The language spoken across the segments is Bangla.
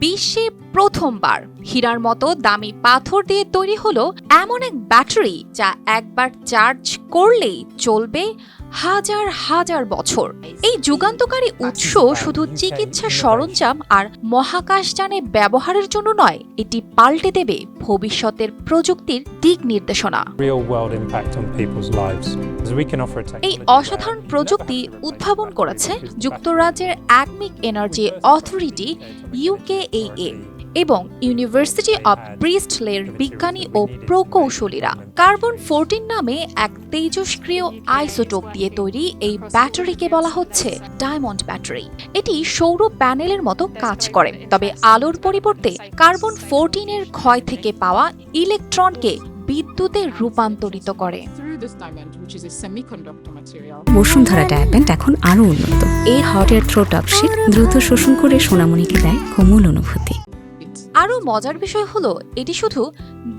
বিশ্বে প্রথমবার। হীরার মতো দামি পাথর দিয়ে তৈরি হলো এমন এক ব্যাটারি যা একবার চার্জ করলেই চলবে হাজার হাজার বছর। এই যুগান্তকারী উৎস শুধু চিকিৎসা সরঞ্জাম আর মহাকাশযানে ব্যবহারের জন্য নয় এটি পাল্টে দেবে ভবিষ্যতের প্রযুক্তির দিক নির্দেশনা। এই অসাধারণ প্রযুক্তি উদ্ভাবন করেছে যুক্তরাজ্যের অ্যাটমিক এনার্জি অথরিটি ইউকেএএ এবং ইউনিভার্সিটি অব ব্রিস্টলের বিজ্ঞানী ও প্রকৌশলীরা। কার্বন ফোরটিন নামে এক তেজস্ক্রিয় আইসোটোপ দিয়ে তৈরি এই ব্যাটারিকে বলা হচ্ছে ডায়মন্ড ব্যাটারি। এটি সৌর প্যানেলের মতো কাজ করে। তবে আলোর পরিবর্তে কার্বন ফোরটিনের ক্ষয় থেকে পাওয়া ইলেকট্রনকে বিদ্যুতে রূপান্তরিত করে. বসুন্ধরা ডায়াপেন্ট এখন আরও উন্নত। এই হট এয়ার থ্রো টপশিট দ্রুত শোষণ করে সোনামণিকে দেয় কোমল অনুভূতি। আরও মজার বিষয় হলো, এটি শুধু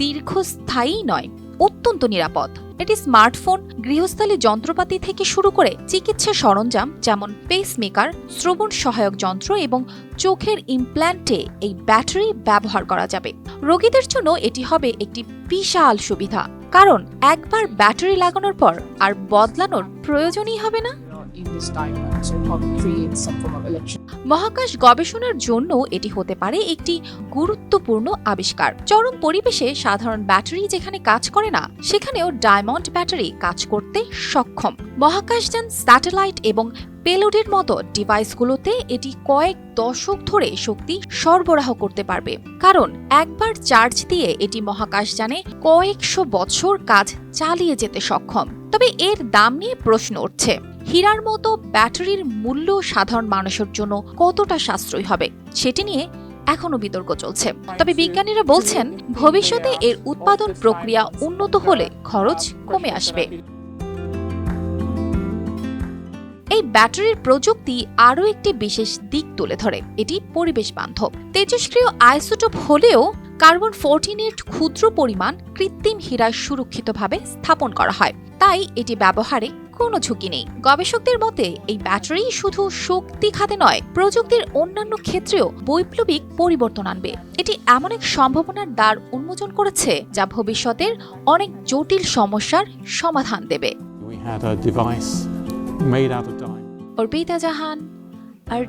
দীর্ঘস্থায়ী নয়, অত্যন্ত নিরাপদ। এটি স্মার্টফোন, গৃহস্থালী যন্ত্রপাতি থেকে শুরু করে চিকিৎসা সরঞ্জাম, যেমন পেসমেকার শ্রবণ সহায়ক যন্ত্র এবং চোখের ইমপ্ল্যান্টে এই ব্যাটারি ব্যবহার করা যাবে। রোগীদের জন্য এটি হবে একটি বিশাল সুবিধা, কারণ একবার ব্যাটারি লাগানোর পর আর বদলানোর প্রয়োজনই হবে না। In this help create some form of electricity. মহাকাশ গবেষণার জন্য এটি হতে পারে একটি গুরুত্বপূর্ণ আবিষ্কার। চরম পরিবেশে সাধারণ ব্যাটারি যেখানে কাজ করে না, সেখানেও ডায়মন্ড ব্যাটারি কাজ করতে সক্ষম। মহাকাশযান স্যাটেলাইট এবং পেলোডের মতো ডিভাইসগুলোতে এটি কয়েক দশক ধরে শক্তি সরবরাহ করতে পারবে। কারণ একবার চার্জ দিয়ে এটি মহাকাশযানে কয়েকশো বছর কাজ চালিয়ে যেতে সক্ষম। তবে এর দাম নিয়ে প্রশ্ন উঠছে। হীরার মতো ব্যাটারির মূল্য সাধারণ মানুষের জন্য কতটা সাশ্রয়ী হবে, সেটি নিয়ে এখনও বিতর্ক চলছে। তবে বিজ্ঞানীরা বলছেন, ভবিষ্যতে এর উৎপাদন প্রক্রিয়া উন্নত হলে খরচ কমে আসবে। এই ব্যাটারির প্রযুক্তি আরও একটি বিশেষ দিক তুলে ধরে, এটি পরিবেশ বান্ধব। তেজস্ক্রিয় আইসোটোপ হলেও কার্বন ফোরটিনের ক্ষুদ্র পরিমাণ কৃত্রিম হীরায় সুরক্ষিতভাবে স্থাপন করা হয়। তাই এটি ব্যবহারে কোনো ঝুঁকি নেই। গবেষকদের মতে এই ব্যাটারি শুধু শক্তি খাতে নয় প্রযুক্তির অন্যান্য ক্ষেত্রেও বৈপ্লবিক পরিবর্তন আনবে। এটি এমন এক সম্ভাবনার দ্বার উন্মোচন করেছে যা ভবিষ্যতের অনেক জটিল সমস্যার সমাধান দেবে. অর্পিতা জাহান আর